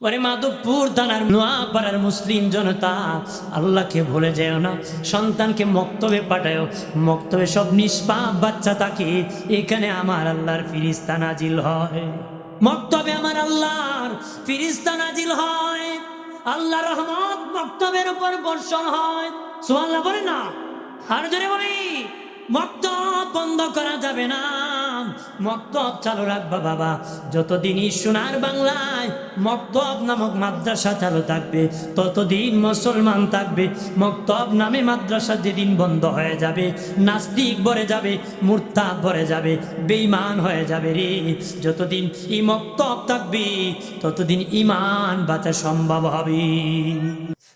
ওরে মাধবপুর থানার নোয়াপাড়ার মুসলিম জনতা আল্লাহকে ভুলে যেও না, সন্তানকে মক্তবে পাঠায় মক্তবে সব নিষ্পাপ বাচ্চা থাকে এখানে আমার আল্লাহর ফিরিস্তা নাজিল হয়। মক্তবে আমার আল্লাহর ফিরিস্তা নাজিল হয়। আল্লাহ রহমত মক্তবের উপর বর্ষণ হয়। সুমাল্লাহ বলে না? আর জোরে বলি। মক্তব বন্ধ করা যাবে না। মক্তব চালু রাখবা বাবা। যতদিনই সোনার বাংলায় মক্তব নামক মাদ্রাসা চালু থাকবে, ততদিন মুসলমান থাকবে। মক্তব নামে মাদ্রাসা যেদিন বন্ধ হয়ে যাবে, নাস্তিক ভরে যাবে মূর্তা ভরে যাবে, বেঈমান হয়ে যাবে রে। যতদিন ই মক্তব থাকবে, ততদিন ইমান বাঁচা সম্ভব হবে।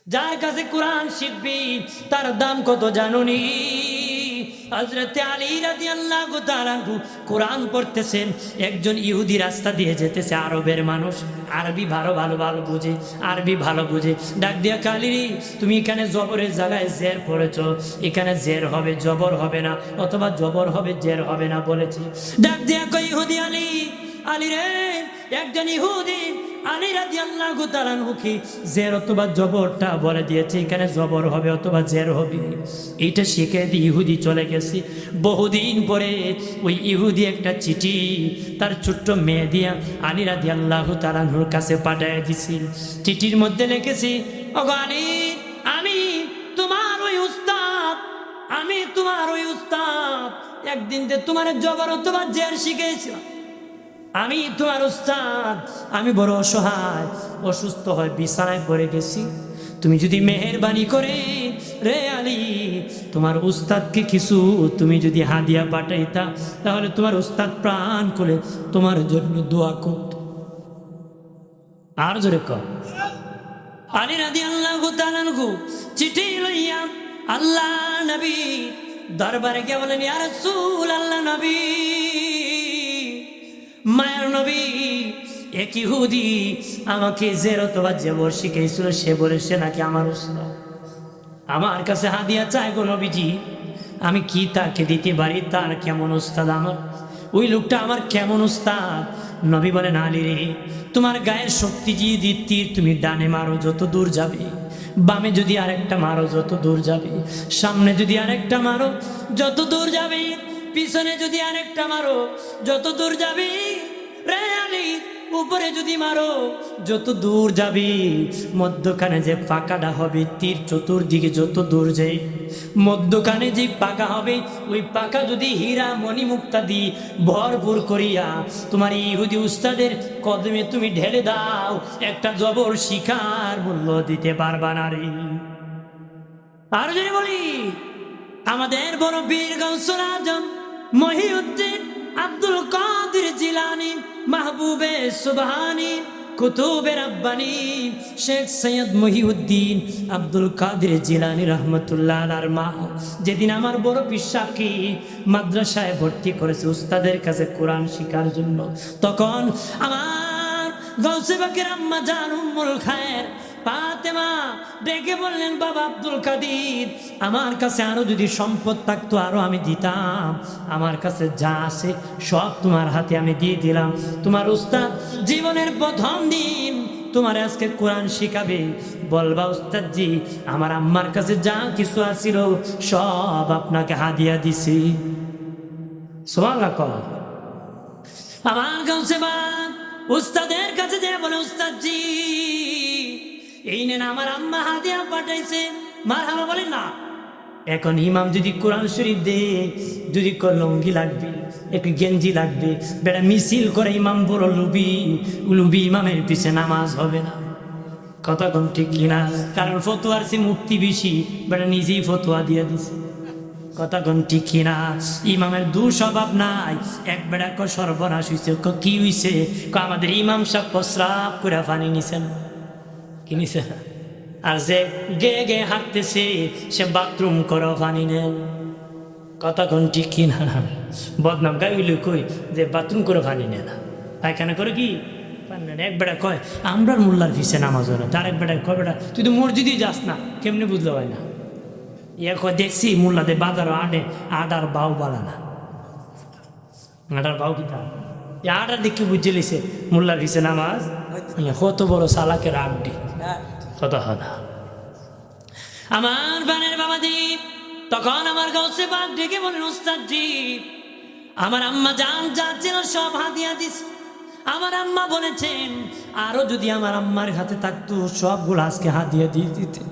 যার কাছে কোরআন শিখবি, তার দাম কত জানুনি হজরতে আলী রাজি আল্লাহ কোরআন পড়তেছেন, একজন ইহুদি রাস্তা দিয়ে যেতেছে, আরবের মানুষ। আরবি ভালো ভালো ভালো বুঝে, আরবি ভালো বুঝে। ডাক দিয়া কালি তুমি এখানে জবরের জায়গায় জের পড়েছ। এখানে জের হবে, জবর হবে না, অথবা জবর হবে, জের হবে না, বলেছি। ডাক দিয়া কই ইহুদি আলী আলী রে একজন ইহুদি আলী রাজি আল্লাহ তালানহুকে জের অথবা জবরটা বলে দিয়েছে, এখানে জবর হবে অথবা জের হবে। এইটা শিখে দিয়ে ইহুদি চলে গেছে। বহুদিন পরে ওই ইহুদি একটা চিঠি তার ছোট্ট মেয়ে দিয়া আলী রাজি আল্লাহ তালানহুর কাছে পাঠিয়ে দিছি। চিঠির মধ্যে লিখেছি, ওগো আলী, আমি তোমার ওই উস্তাদ, আমি তোমার ওই উস্তাদ। একদিন তোমার জবর অথবা জের শিখেছিলাম। আমি তোমার উস্তাদ, আমি বড় অসহায়, অসুস্থ হয়ে বিছানায় পড়ে গেছি। তুমি যদি মেহরবানি করে, রে আলী, তোমার উস্তাদকে কিছু তুমি যদি হাদিয়া পাঠাইতা, তাহলে তোমার উস্তাদ প্রাণ করে তোমার জন্য দোয়া করত। আর জোরে কর রাদি আল্লাহ চিঠি লইয়া আল্লাহ নবী দরবারে গিয়ে বলেন রাসূল আল্লাহ নবী। মায়ের নবী এক ইহুদি আমাকে যে রতবা জেবর শিখেছিল সে বলেছে নাকি আমার আমার কাছে হাদিয়া চায় গো নবীজি, আমি কি তাকে দিতে পারি? তার কেমন উস্তাদ আমার? ওই লোকটা আমার কেমন উস্তাদ? নবী বলেন, আলী রে, তোমার গায়ের শক্তি দিয়ে দি তীর তুমি ডানে মারো, যত দূর যাবে। বামে যদি আরেকটা মারো, যত দূর যাবে। সামনে যদি আরেকটা মারো, যত দূর যাবে। পিছনে যদি আরেকটা মারো, যত দূর যাবে রে আলী, উপরে যদি মারো, যত দূর যাবি, মধ্যখানে যে পাকাটা হবে তীর চতুর্দিকে যত দূর যায় মধ্যখানে যে পাকা হবে, ওই পাকা যদি হীরা মণিমুক্তা দি ভরপুর করিয়া, তোমার ইহুদি উস্তাদের কদমে তুমি ঢেলে দাও, একটা জবর শিকার মূল্য দিতে পারবা না রে। আর যদি বলি, আমাদের বড় বীর আজম মহিউদ্দিন আব্দুল কাদের জিলানি, মাহবুবে সুবহানি, কুতুবে রাব্বানি, শেখ সৈয়দ মহিউদ্দিন আব্দুল কাদের জিলানি রহমতুল্লাহ আর মা। যেদিন আমার বড় পিসাকে মাদ্রাসায় ভর্তি করেছে, উস্তাদের কাছে কোরআন শিকার জন্য। তখন আমার গৌসে বাকের আম্মা জান খায়ের পাতেমা ডেকে বললেন, বাবা আব্দুল কাদির, আমার কাছে যদি সম্পদ থাকতো আমি দিতাম। আমার কাছে যা আছে, সব তোমার হাতে আমি দিয়ে দিলাম। তোমার উস্তাদ, জীবনের প্রথম দিন তোমার আজকে কোরআন শিখাবে। বলবা উস্তাদ জি আমার আম্মার কাছে যা কিছু আছিল, সব আপনাকে হাদিয়া দিছি। আমার কাছে উস্তাদের কাছে যে বলে উস্তাদ জি এই নেন আমার আম্মা হাতিয়া পাঠাইছে। মার হামা বলে না। এখন ইমাম যদি কোরআন শরীফ দে যদি লঙ্গি লাগবে, একটু গেঞ্জি লাগবে বেটা মিছিল করে ইমাম বড় লুবি লুবি ইমামের পিছে নামাজ হবে না। কথা কম ঠিক কিনা কারণ ফতোয়ার সে মুক্তি বেশি বেটা নিজেই ফতোয়া দিয়ে দিছে। কথা কোন ঠিক কিনা ইমামের দুঃস্বভাব নাই। এক বেড়া ক সর্বনাশ হইছে ক হইছে? আমাদের ইমাম সব প্রস্রাব করে পানি নিছেন। কি নিছে আর যে গে গে হাঁটতেছে, সে বাথরুম করো পানি নেন কোন ঠিক কিনা বদনাম গাই হইলে কই, যে বাথরুম করে পানি নেয় না। পায়খানা করে কি? এক বেড়া কয়, আমরার মোল্লার ফিসে নামাজ না তার এক বেড়া কয়, বেড়া, তুই তো মসজিদই যাস না, কেমনি বুঝতে হয় না? ইয়ে কয়, দেখছি মোল্লাদের বাজারও আডে আডার বাউ বালা না। আডার বাউ কি তা আডার দেখে বুঝে লিছে মোল্লার ফিসে নামাজ? কত বড় সালাকের আড্ডি। কত হদা আমার বানের বাবাজি, তখন আমার গাছে বাঘ ডেকে বলেন উস্তাদজি আমার আম্মা জান যা ছিল সব হাতিয়া দিস। আমার আম্মা বলেছেন, আরও যদি আমার আম্মার হাতে থাকতো, সবগুলো আজকে হাতিয়া দিয়ে দিতে।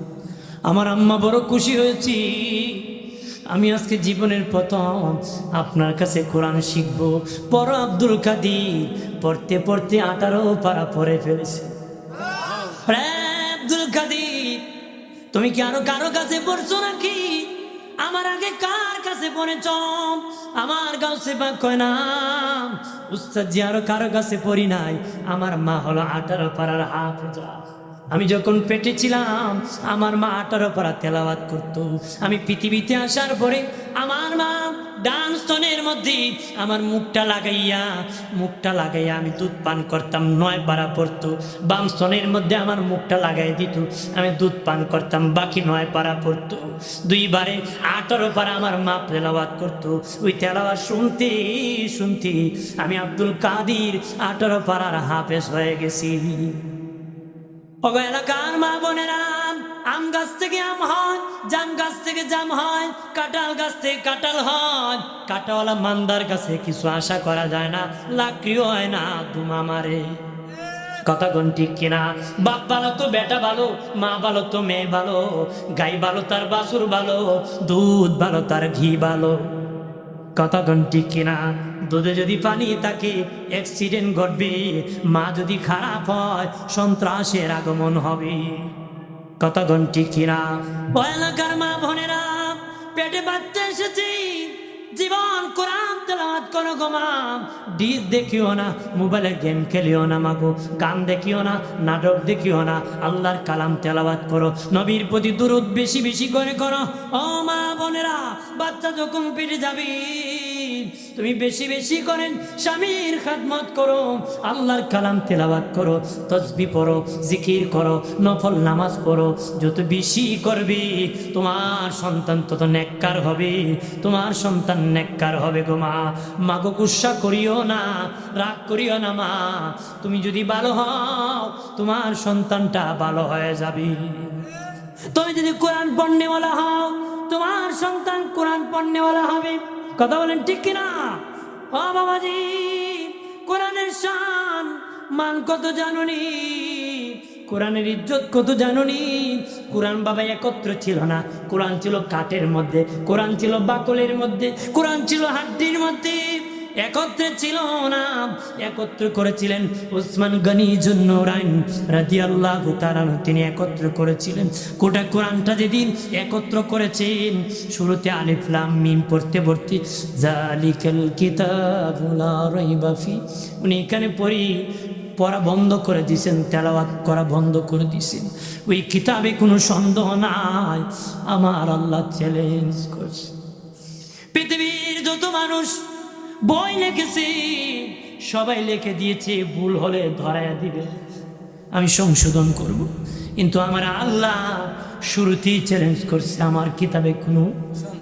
আমার আম্মা বড় খুশি হয়েছি। আমি আজকে জীবনের প্রথম আপনার কাছে কোরআন শিখব। বড় আব্দুল কাদির পড়তে পড়তে আঠারো পারা পড়ে ফেলেছে। আব্দুল তুমি কি আরও কারও কাছে পড়ছো নাকি? আমার আগে কার কাছে পড়েছ? আমার গাছে বা কয় না। উস্তাদ জি আরও কারও কাছে পড়ি নাই। আমার মা হলো আঠারো পাড়ার হাফেজা। আমি যখন পেটে ছিলাম, আমার মা আঠারো পাড়া তেলাওয়াত করতো। আমি পৃথিবীতে আসার পরে আমার মা ডান স্তনের মধ্যে আমার মুখটা লাগাইয়া মুখটা লাগাইয়া আমি দুধ পান করতাম, নয় পাড়া পড়তো। বাম স্তনের মধ্যে আমার মুখটা লাগাই দিত, আমি দুধ পান করতাম, বাকি নয় পাড়া পড়তো। দুইবারে আঠারো পাড়া আমার মা তেলাওয়াত করতো। ওই তেলাওয়াত শুনতে শুনতে আমি আব্দুল কাদির আঠারো পাড়ার হাফেজ হয়ে গেছি। ওগো এলাকার মা বোনেরা? আম গাছ থেকে আম হয়, জাম গাছ থেকে জাম হয়, কাঁঠাল গাছ থেকে কাঁঠাল হয়। কাঁটাওয়ালা মান্দার কাছে কিছু আশা করা যায় না, লাকড়িও হয় না দুমা মারে। কথা কোন ঠিক কিনা? বাপ ভালো তো, বেটা ভালো, মা ভালো তো, মেয়ে ভালো, গাই ভালো, তার বাসুর ভালো, দুধ ভালো, তার ঘি ভালো। কথা ঠিক কিনা? দুধে যদি পানি থাকে অ্যাক্সিডেন্ট ঘটবে। মা যদি খারাপ হয়, সন্ত্রাসের আগমন হবে। কোন ঠিক কিনা? এলাকার মা বোনেরা, পেটে বাচ্চা এসেছি। জীবন কোরআন তেলাওয়াত করো গো মা। ডিস দেখিও না, মোবাইলে গেম খেলিও না মাগো গান দেখিও না, নাটক দেখিও না। আল্লাহর কালাম তেলাওয়াত করো। নবীর প্রতি দূরত বেশি বেশি করে করো। ও মা বোনেরা, বাচ্চা যখন পেটে যাবি তুমি বেশি বেশি করেন, স্বামীর খাদমত করো, আল্লাহর কালাম তেলাওয়াত করো, তসবি পড়ো, জিকির করো, নফল নামাজ পড়ো। যত বেশি করবি, তোমার সন্তান তত নেককার হবে। তোমার সন্তান নেককার হবে গো মা। মাগো গুসা করিও না, রাগ করিও না মা। তুমি যদি ভালো হও, তোমার সন্তানটা ভালো হয়ে যাবে। তুমি যদি কোরআন পণ্যওয়ালা হও, তোমার সন্তান কোরআন পণ্যওয়ালা হবে। কথা বলেন ঠিক কিনা? ও বাবাজি, কোরআনের শান, মান কত জানুনি? কোরআনের ইজ্জত কত জানুনি? কোরআন বাবা একত্র ছিল না। কোরআন ছিল কাঠের মধ্যে, কোরআন ছিল বাকলের মধ্যে, কোরআন ছিল হাড্ডির মধ্যে। একত্রে ছিল না, একত্র করেছিলেন ওসমান গনি রাইন রাজি আল্লাহ তিনি একত্র করেছিলেন। কোটা কোরআনটা যেদিন একত্র করেছেন, শুরুতে আলিফলাম মিম পড়তে পড়তে জালিকাল কিতাবুলা রাইবাফি উনি এখানে পড়ি, পড়া বন্ধ করে দিয়েছেন, তেলাওয়াত করা বন্ধ করে দিয়েছেন। ওই কিতাবে কোনো সন্দেহ নাই, আমার আল্লাহ চ্যালেঞ্জ করছে। পৃথিবীর যত মানুষ বই লিখেছে। সবাই লিখে দিয়েছে, ভুল হলে ধরায়া দিবে। আমি সংশোধন করব। কিন্তু আমার আল্লাহ শুরুতেই চ্যালেঞ্জ করছে, আমার কিতাবে কোনো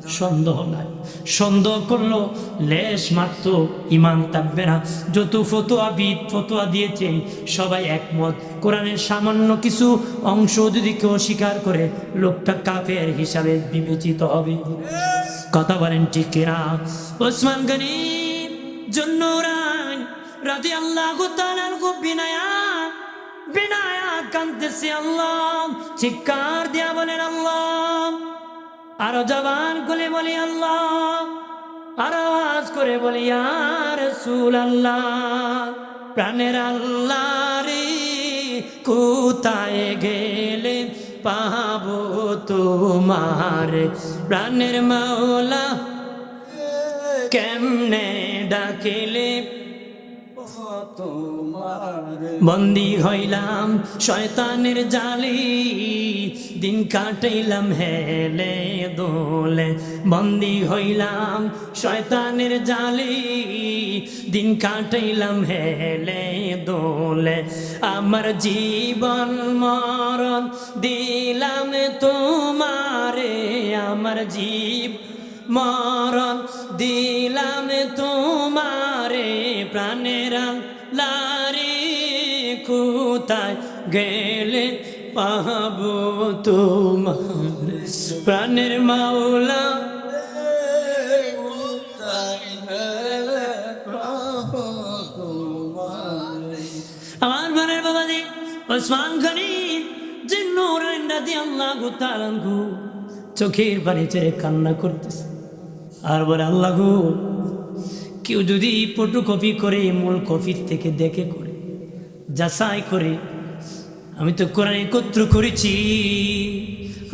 সন্দেহ নাই। সন্দেহ করল, লেশ মাত্র ইমান থাকবে না। যত ফতোয়া, বিদ ফতোয়া দিয়েছে, সবাই একমত। কোরআনের সামান্য কিছু অংশ যদি কেউ স্বীকার করে, লোকটা কাফের হিসাবে বিবেচিত হবে। কথা বলেন ঠিক কিনা? ওসমান গনি আল্লাহ। আল্লাহ দিয়া আল্লাহ। জবান বলি আল্লাহ। আর করে সুল আল্লাহ প্রাণের আল্লাহ রে কোথায় গেলে পাবো তোমার? প্রাণের মাওলা কেমনে ডাকিলে, বন্দি হইলাম শয়তানের জালি। দিন কাটাইলাম হেলে দোলে, বন্দি হইলাম শয়তানের জালি। দিন কাটাইলাম হেলে দোলে, আমার জীবন মরণ দিলাম তোমারে, আমার জীব মরণ দিলাম তোমারে প্রাণের লারে কোথায় গেলে পাবো তোমার প্রাণের মাওলা? আমার ঘরের বাবা দি ওসমান গনি যে নোরাইন রাদি আল্লাহ তালানহু চোখের পানি ছেড়ে কান্না করতেছে। আর বলে, আল্লাহ কেউ যদি ফটো কপি করে, মূল কপির থেকে দেখে করে, যাচাই করে, আমি তো কোরআন একত্র করেছি,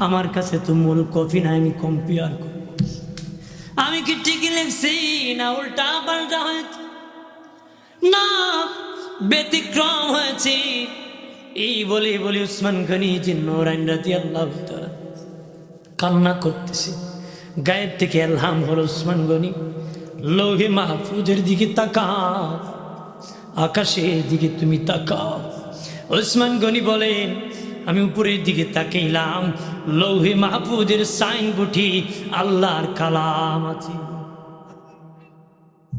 আমার কাছে তো মূল কপি না আমি কম্পেয়ার করব। আমি কি ঠিকই লিখছি? না, উল্টা পাল্টা হয়েছে। না, ব্যতিক্রম হয়েছে। এই বলে বলে উসমান গনি, যে নোরাইন রাতি আল্লাহ কান্না করতেছে। গায়েব থেকে আল্লাম হল উসমান গনি। লৌহে মাহফুজের দিকে তাকাও, আকাশের দিকে তুমি তাকাও। ওসমান গনি বলেন, আমি উপরের দিকে তাকাইলাম লৌহে মাহফুজের সাইন বুঠি আল্লাহর কালাম আছে।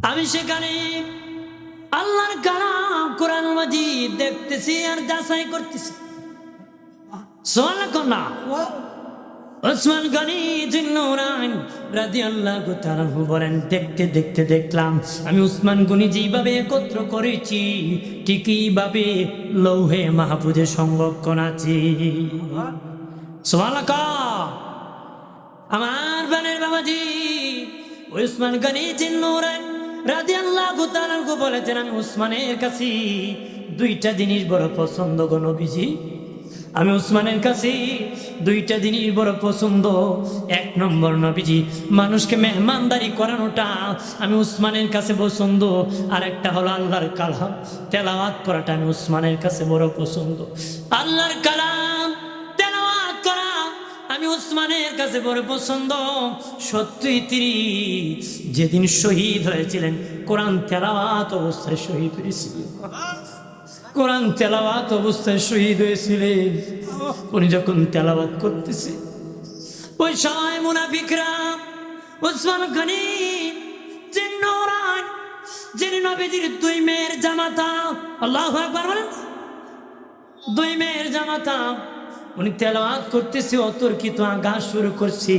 আমি সেখানে আল্লাহর কালাম কোরআন মাজিদ দেখতেছি আর যাচাই করতেছি। সোয়াল না। ওসমান গনি জিন্নুরান রাদিয়াল্লাহু তাআলা বলেন, দেখতে দেখতে দেখলাম, আমি উসমান গনি যেভাবে একত্র করেছি, ঠিকই ভাবে লৌহে মাহফুজে সংরক্ষণ আছে। সোমালাকা আমার বানের বাবাজি উসমান গনি জিন্নুরান রাদিয়াল্লাহু তাআলা বলেছেন, আমি উসমানের কাছে দুইটা জিনিস বড় পছন্দ গো নবীজি। আমি উসমানের কাছে দুইটা জিনিস বড় পছন্দ। এক নম্বর নবীজি, মানুষকে মেহমানদারি করানোটা আমি উসমানের কাছে পছন্দ। আর একটা হলো আল্লাহর কালাম, তেলাওয়াত করাটা আমি উসমানের কাছে বড় পছন্দ। আল্লাহর কালাম, তেলাওয়াত করা আমি উসমানের কাছে বড় পছন্দ। সত্যি তিনি যেদিন শহীদ হয়েছিলেন, কোরআন তেলাওয়াত অবস্থায় শহীদ হয়েছিলেন। কোরআন তেলাওয়াত অবস্থায় শহীদ হয়েছিলেন। উনি যখন তেলাওয়াত করতেছে, ওই সময় মুনাফিকরা ওসমান গনি যিনি নবীজির দুই মেয়ের জামাতা, আল্লাহ একবার বলেন, দুই মেয়ের জামাতা, উনি করতেছে, অতর্কিত শুরু করছি।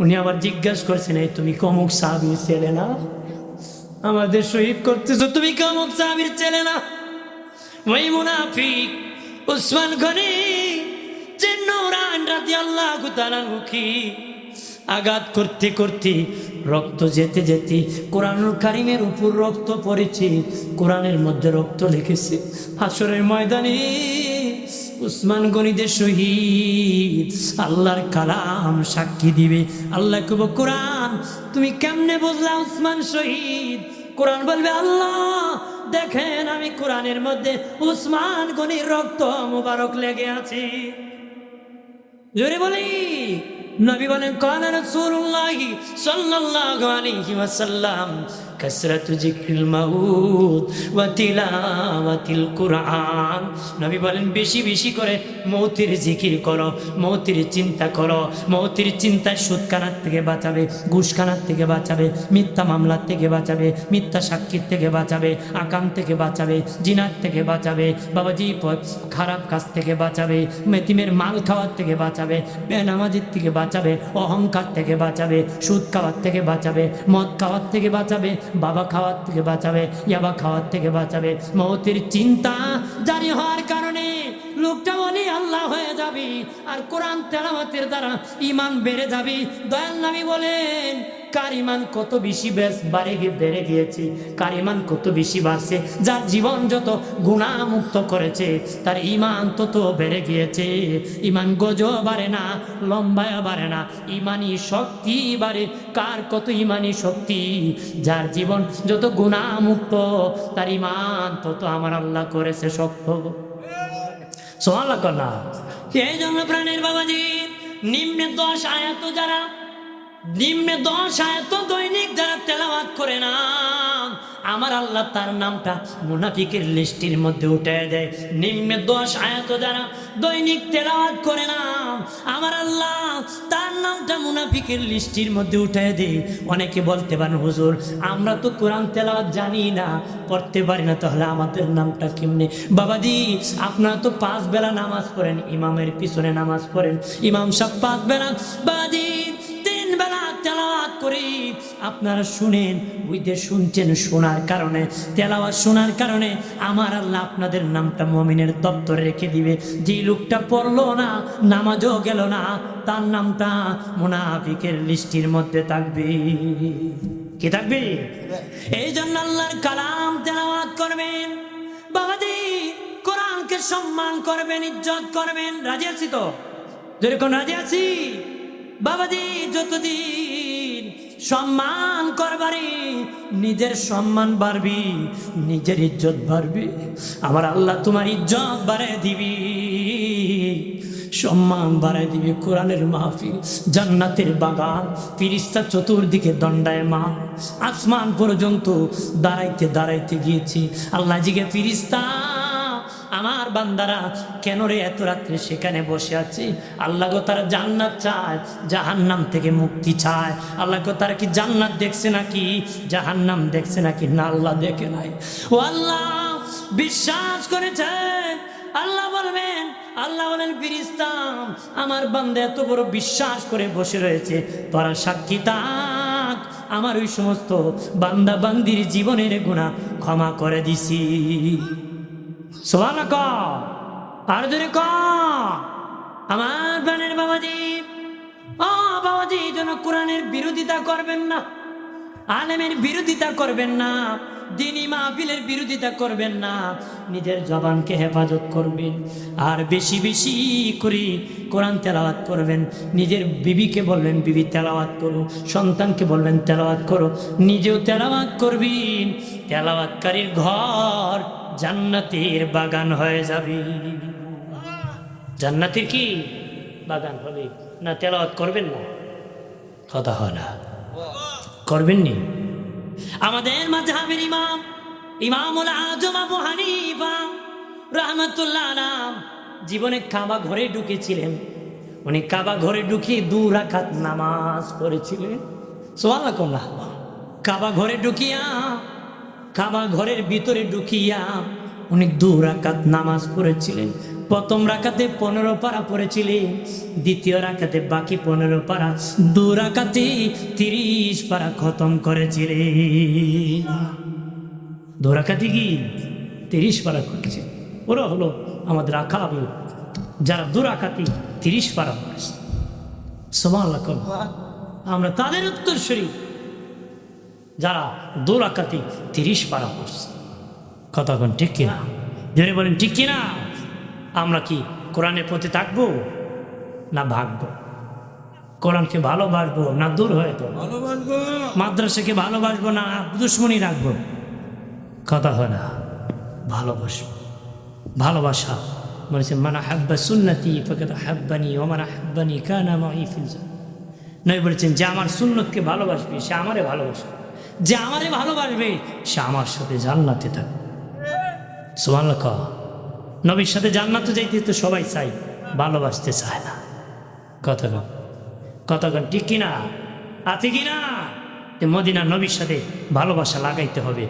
উনি আবার জিজ্ঞাসা করছেন, এই তুমি কমুক সাহাবির ছেলে না? আমাদের শহীদ করতেছো, তুমি কমুক সাহাবির ছেলে না? ওই মুনাফিক উসমান গনি, যে নৌরান রাতি আল্লাহ মুখী আঘাত করতে করতে রক্ত যেতে যেতে কোরআনুল কারিমের উপর রক্ত পড়েছে, কোরআনের মধ্যে রক্ত লিখেছে হাসরের ময়দানে উসমান গনিদের শহীদ, আল্লাহর কালাম সাক্ষী দিবে। আল্লাহ কব কোরআন তুমি কেমনে বুঝলা উসমান শহীদ? কোরআন বলবে, আল্লাহ দেখেন আমি কোরআনের মধ্যে উসমান গনির রক্ত মুবারক লেগে আছি। জোরে বলি, নবী বলেন কালার সুরুল্লাহি সাল্লাল্লাহু আলাইহি ওয়াসাল্লাম কাসরাতু যিকরিল মাউত ওয়া তিলাওয়াতিল কুরআন নবী বলেন বেশি বেশি করে মৌতির জিকির করো মৌতির চিন্তা করো মৌতির চিন্তায় সুদখানার থেকে বাঁচাবে ঘুষখানার থেকে বাঁচাবে মিথ্যা মামলার থেকে বাঁচাবে মিথ্যা সাক্ষীর থেকে বাঁচাবে আকাম থেকে বাঁচাবে জিনার থেকে বাঁচাবে বাবাজি খারাপ কাজ থেকে বাঁচাবে মেতিমের মাল খাওয়ার থেকে বাঁচাবে বেনামাজির থেকে বাঁচাবে অহংকার থেকে বাঁচাবে সুদ খাওয়ার থেকে বাঁচাবে মদ খাওয়ার থেকে বাঁচাবে বাবা খাওয়ার থেকে বাঁচাবে, ইয়াবা খাওয়ার থেকে বাঁচাবে। মতির চিন্তা জারি হওয়ার কারণে লোকটা অনেক আল্লাহ হয়ে যাবি। আর কোরআন তেলামতের দ্বারা ইমান বেড়ে যাবি। দয়াল নামি বলেন কার ইমান কত বেশি বেশ? বাড়ে বেড়ে গিয়েছে। কার ইমান কত বেশি বাড়ছে? যার জীবন যত গুণামুক্ত করেছে, তার ইমান তত বেড়ে গিয়েছে। ইমান গজ বাড়ে না, লম্বায় বাড়ে না। ইমানি শক্তি বাড়ে। কার কত ইমানি শক্তি? যার জীবন যত গুণামুক্ত, তার ইমান তত আমার আল্লাহ করেছে শক্ত। সোহালা কলা এই জন্য প্রাণের বাবাজি, নিম্নে দশ আয়াত যারা নিম্নে দশ আয়াত দৈনিক যারা তেলাওয়াত করে না, আমার আল্লাহ তার নামটা মুনাফিকের লিস্টির মধ্যে উঠে দেয়। নিম্নে দশ আয়াত যারা দৈনিক তেলাওয়াত করে না, আমার আল্লাহ তার নামটা মুনাফিকের লিস্টির মধ্যে উঠে দেয়। অনেকে বলতে পারেন, হুজুর, আমরা তো কোরআন তেলাওয়াত জানি না, পড়তে পারি না, তাহলে আমাদের নামটা কেমনে? বাবাজি, আপনারা তো পাঁচ বেলা নামাজ পড়েন, ইমামের পিছনে নামাজ পড়েন, ইমাম সাহেব পাঁচ বেলা। তিন বেলা তেলাওয়াত করি। আপনারা শুনেন যে শুনছেন শোনার কারণে, তেলাওয়াত শোনার কারণে আমার আল্লাহ আপনাদের নামটা মমিনের দপ্তরে রেখে দিবে। যে লোকটা পড়ল না, নামাজও গেল না, তার নামটা মুনাফিকের লিস্টির মধ্যে থাকবে। কি থাকবে? এই জন্য আল্লাহর কালাম তেলাওয়াত করবেন। বাবাজি, কোরআনকে সম্মান করবেন, ইজ্জত করবেন। রাজি আছি তো? যেরকম রাজি আছি? বাবাজি, যতদিন সম্মান করবারে, নিজের সম্মান বাড়বি, নিজের ইজ্জত বাড়বি, আমার আল্লাহ তোমার ইজ্জত বাড়ায় দিবি, সম্মান বাড়ায় দিবি কোরআনের মাহফিল, জান্নাতের বাগান, ফিরিস্তা চতুর্দিকে দণ্ডায় মা, আসমান পর্যন্ত দাঁড়াইতে দাঁড়াইতে গিয়েছি, আল্লাহ জিগে ফিরিস্তা আমার বান্দারা, কেন রে এত রাত্রে সেখানে বসে আছি? আল্লাহ গো তারা জান্নাত চায়, জাহান্নাম থেকে মুক্তি চায়। আল্লাহ গো তারা কি জান্নাত দেখছে নাকি? জাহান্নাম দেখছে নাকি? না, আল্লাহ দেখে নাই। ও আল্লাহ, বিশ্বাস করেছে আল্লাহ বলবেন, আল্লাহ বলেন ফিরিস্তাম আমার বান্দা এত বড় বিশ্বাস করে বসে রয়েছে, তোরা সাক্ষী তাক আমার ওই সমস্ত বান্দা বান্দির জীবনের গুণা ক্ষমা করে দিছি। সোয়াল ক আর ক। আমার প্রাণের বাবাজি। ও বাবাজি এই জন্য কোরআনের বিরোধিতা করবেন না, আলেমের বিরোধিতা করবেন না। দিনী মাহফিলের বিরোধিতা করবেন না, নিজের জবানকে হেফাজত করবেন। আর বেশি বেশি করে কোরআন তেলাওয়াত করবেন। নিজের বিবিকে বলবেন, বিবি, তেলাওয়াত করো। সন্তানকে বলবেন, তেলাওয়াত করো। নিজেও তেলাওয়াত করবেন। তেলাওয়াতকারীর ঘর জান্নাতের বাগান হয়ে যাবে। জান্নাতের কি বাগান হবে? না তেলাওয়াত করবেন না? কথা হয় না। করবেন নি আমাদের মাঝহাবের ইমাম, ইমামুল আজম আবু হানিফা, রহমতুল্লাহ আলাম জীবনে কাবা ঘরে ঢুকেছিলেন। উনি কাবা ঘরে ঢুকিয়ে দু রাখাত নামাজ পড়েছিলেন। সোয়াল না কাবা ঘরে ঢুকিয়া, কাবা ঘরের ভিতরে ঢুকিয়া উনি দু রাকাত নামাজ পড়েছিলেন। প্রথম রাকাতে পনেরো পারা পড়েছিলেন দ্বিতীয় রাকাতে বাকি পনেরো পারা, দু রাকাতে তিরিশ পারা খতম করেছিলেন দু রাখাতে কি তিরিশ পারা করেছে? ওরা হলো আমাদের আকাবি, যারা দু রাকাতে তিরিশ পারা করেছে সমান আমরা তাদের উত্তর উত্তরসূরি, যারা দু রাখাতে তিরিশ পারা পড়ছে। কতক্ষণ ঠিক কিনা? জোরে বলেন ঠিক কিনা? আমরা কি কোরআনের প্রতি থাকব না ভাগবো? কোরআনকে ভালোবাসবো না দূর হয়ে তো ভালোবাসবো। মাদ্রাসাকে ভালোবাসবো না দুশ্মনী রাখব? কথা হয় না। ভালোবাসবো। ভালোবাসা বলেছে মানা হাব্বা সুন্নতি ফকাত হাব্বানি ও মানা হাব্বানি কানা মাই ফিলজা নয় বলেছেন যে আমার সুন্নতকে ভালোবাসবে সে আমারে ভালোবাসবে। যে আমারে ভালোবাসবে সে আমার সাথে জান্নাতে থাকবে। সোমাল্লা নবীর সাথে জান্নাতে যাইতে তো সবাই চাই, ভালোবাসতে চায় না। কতক্ষণ? কতক্ষণ? ঠিক কিনা? আছে কিনা? মদিনা নবীর সাথে ভালোবাসা লাগাইতে হবে।